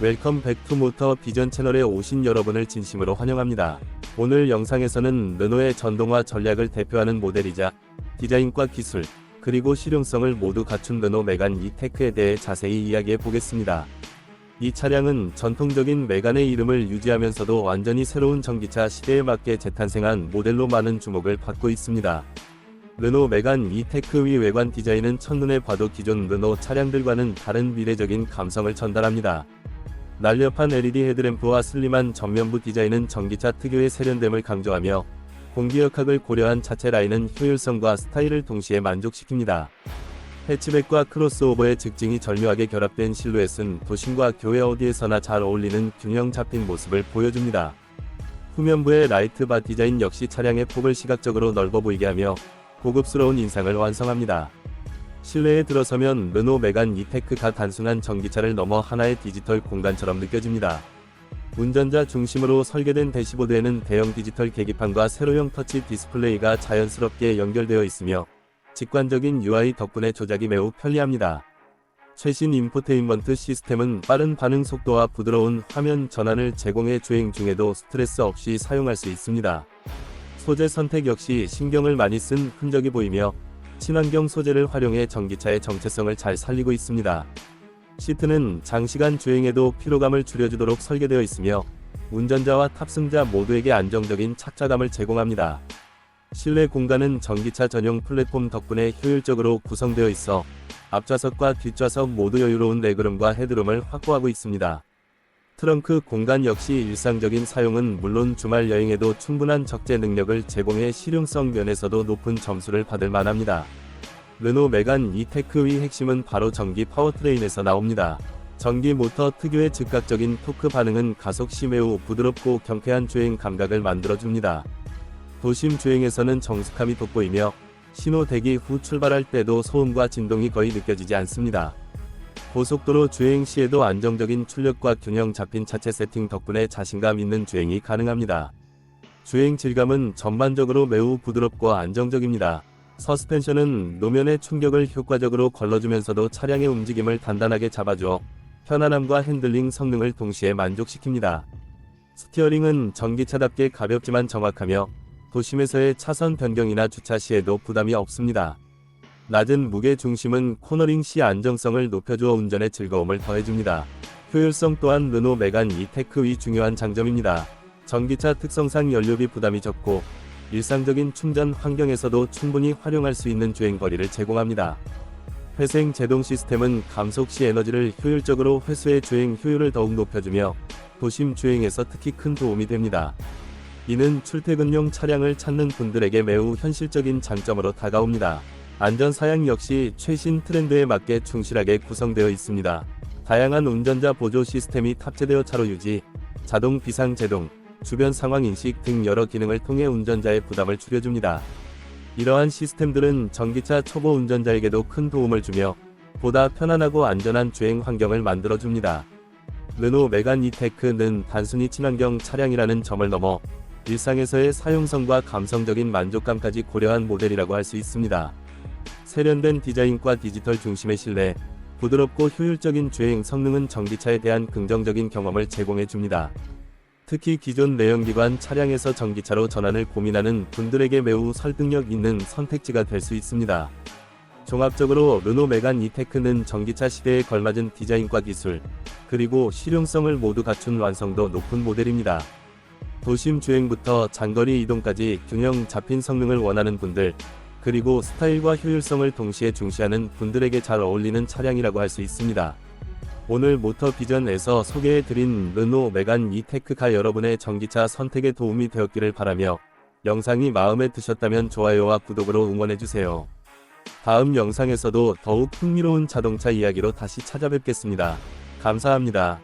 웰컴 백투 모터 비전 채널에 오신 여러분을 진심으로 환영합니다. 오늘 영상에서는 르노의 전동화 전략을 대표하는 모델이자 디자인과 기술, 그리고 실용성을 모두 갖춘 르노 메간 이테크에 대해 자세히 이야기해 보겠습니다. 이 차량은 전통적인 메간의 이름을 유지하면서도 완전히 새로운 전기차 시대에 맞게 재탄생한 모델로 많은 주목을 받고 있습니다. 르노 메간 이테크 위 외관 디자인은 첫눈에 봐도 기존 르노 차량들과는 다른 미래적인 감성을 전달합니다. 날렵한 LED 헤드램프와 슬림한 전면부 디자인은 전기차 특유의 세련됨을 강조하며 공기역학을 고려한 차체 라인은 효율성과 스타일을 동시에 만족시킵니다. 해치백과 크로스오버의 직증이 절묘하게 결합된 실루엣은 도심과 교외 어디에서나 잘 어울리는 균형 잡힌 모습을 보여줍니다. 후면부의 라이트 바 디자인 역시 차량의 폭을 시각적으로 넓어 보이게 하며 고급스러운 인상을 완성합니다. 실내에 들어서면 르노 메간 이테크가 단순한 전기차를 넘어 하나의 디지털 공간처럼 느껴집니다. 운전자 중심으로 설계된 대시보드에는 대형 디지털 계기판과 세로형 터치 디스플레이가 자연스럽게 연결되어 있으며 직관적인 UI 덕분에 조작이 매우 편리합니다. 최신 인포테인먼트 시스템은 빠른 반응 속도와 부드러운 화면 전환을 제공해 주행 중에도 스트레스 없이 사용할 수 있습니다. 소재 선택 역시 신경을 많이 쓴 흔적이 보이며 친환경 소재를 활용해 전기차의 정체성을 잘 살리고 있습니다. 시트는 장시간 주행에도 피로감을 줄여주도록 설계되어 있으며 운전자와 탑승자 모두에게 안정적인 착자감을 제공합니다. 실내 공간은 전기차 전용 플랫폼 덕분에 효율적으로 구성되어 있어 앞좌석과 뒷좌석 모두 여유로운 레그룸과 헤드룸을 확보하고 있습니다. 트렁크 공간 역시 일상적인 사용은 물론 주말 여행에도 충분한 적재 능력을 제공해 실용성 면에서도 높은 점수를 받을 만합니다. 르노 메간 이테크의 핵심은 바로 전기 파워트레인에서 나옵니다. 전기 모터 특유의 즉각적인 토크 반응은 가속 시 매우 부드럽고 경쾌한 주행 감각을 만들어줍니다. 도심 주행에서는 정숙함이 돋보이며 신호 대기 후 출발할 때도 소음과 진동이 거의 느껴지지 않습니다. 고속도로 주행 시에도 안정적인 출력과 균형 잡힌 차체 세팅 덕분에 자신감 있는 주행이 가능합니다. 주행 질감은 전반적으로 매우 부드럽고 안정적입니다. 서스펜션은 노면의 충격을 효과적으로 걸러주면서도 차량의 움직임을 단단하게 잡아줘 편안함과 핸들링 성능을 동시에 만족시킵니다. 스티어링은 전기차답게 가볍지만 정확하며 도심에서의 차선 변경이나 주차 시에도 부담이 없습니다. 낮은 무게 중심은 코너링 시 안정성을 높여주어 운전의 즐거움을 더해줍니다. 효율성 또한 르노 메간 이테크의 중요한 장점입니다. 전기차 특성상 연료비 부담이 적고 일상적인 충전 환경에서도 충분히 활용할 수 있는 주행거리를 제공합니다. 회생 제동 시스템은 감속 시 에너지를 효율적으로 회수해 주행 효율을 더욱 높여주며 도심 주행에서 특히 큰 도움이 됩니다. 이는 출퇴근용 차량을 찾는 분들에게 매우 현실적인 장점으로 다가옵니다. 안전 사양 역시 최신 트렌드에 맞게 충실하게 구성되어 있습니다. 다양한 운전자 보조 시스템이 탑재되어 차로 유지, 자동 비상 제동, 주변 상황 인식 등 여러 기능을 통해 운전자의 부담을 줄여줍니다. 이러한 시스템들은 전기차 초보 운전자에게도 큰 도움을 주며 보다 편안하고 안전한 주행 환경을 만들어줍니다. 르노 메간 이테크는 단순히 친환경 차량이라는 점을 넘어 일상에서의 사용성과 감성적인 만족감까지 고려한 모델이라고 할 수 있습니다. 세련된 디자인과 디지털 중심의 실내, 부드럽고 효율적인 주행 성능은 전기차에 대한 긍정적인 경험을 제공해 줍니다. 특히 기존 내연기관 차량에서 전기차로 전환을 고민하는 분들에게 매우 설득력 있는 선택지가 될 수 있습니다. 종합적으로 르노 메간 이테크는 전기차 시대에 걸맞은 디자인과 기술, 그리고 실용성을 모두 갖춘 완성도 높은 모델입니다. 도심 주행부터 장거리 이동까지 균형 잡힌 성능을 원하는 분들, 그리고 스타일과 효율성을 동시에 중시하는 분들에게 잘 어울리는 차량이라고 할 수 있습니다. 오늘 모터 비전에서 소개해드린 르노 메간 이테크가 여러분의 전기차 선택에 도움이 되었기를 바라며 영상이 마음에 드셨다면 좋아요와 구독으로 응원해주세요. 다음 영상에서도 더욱 흥미로운 자동차 이야기로 다시 찾아뵙겠습니다. 감사합니다.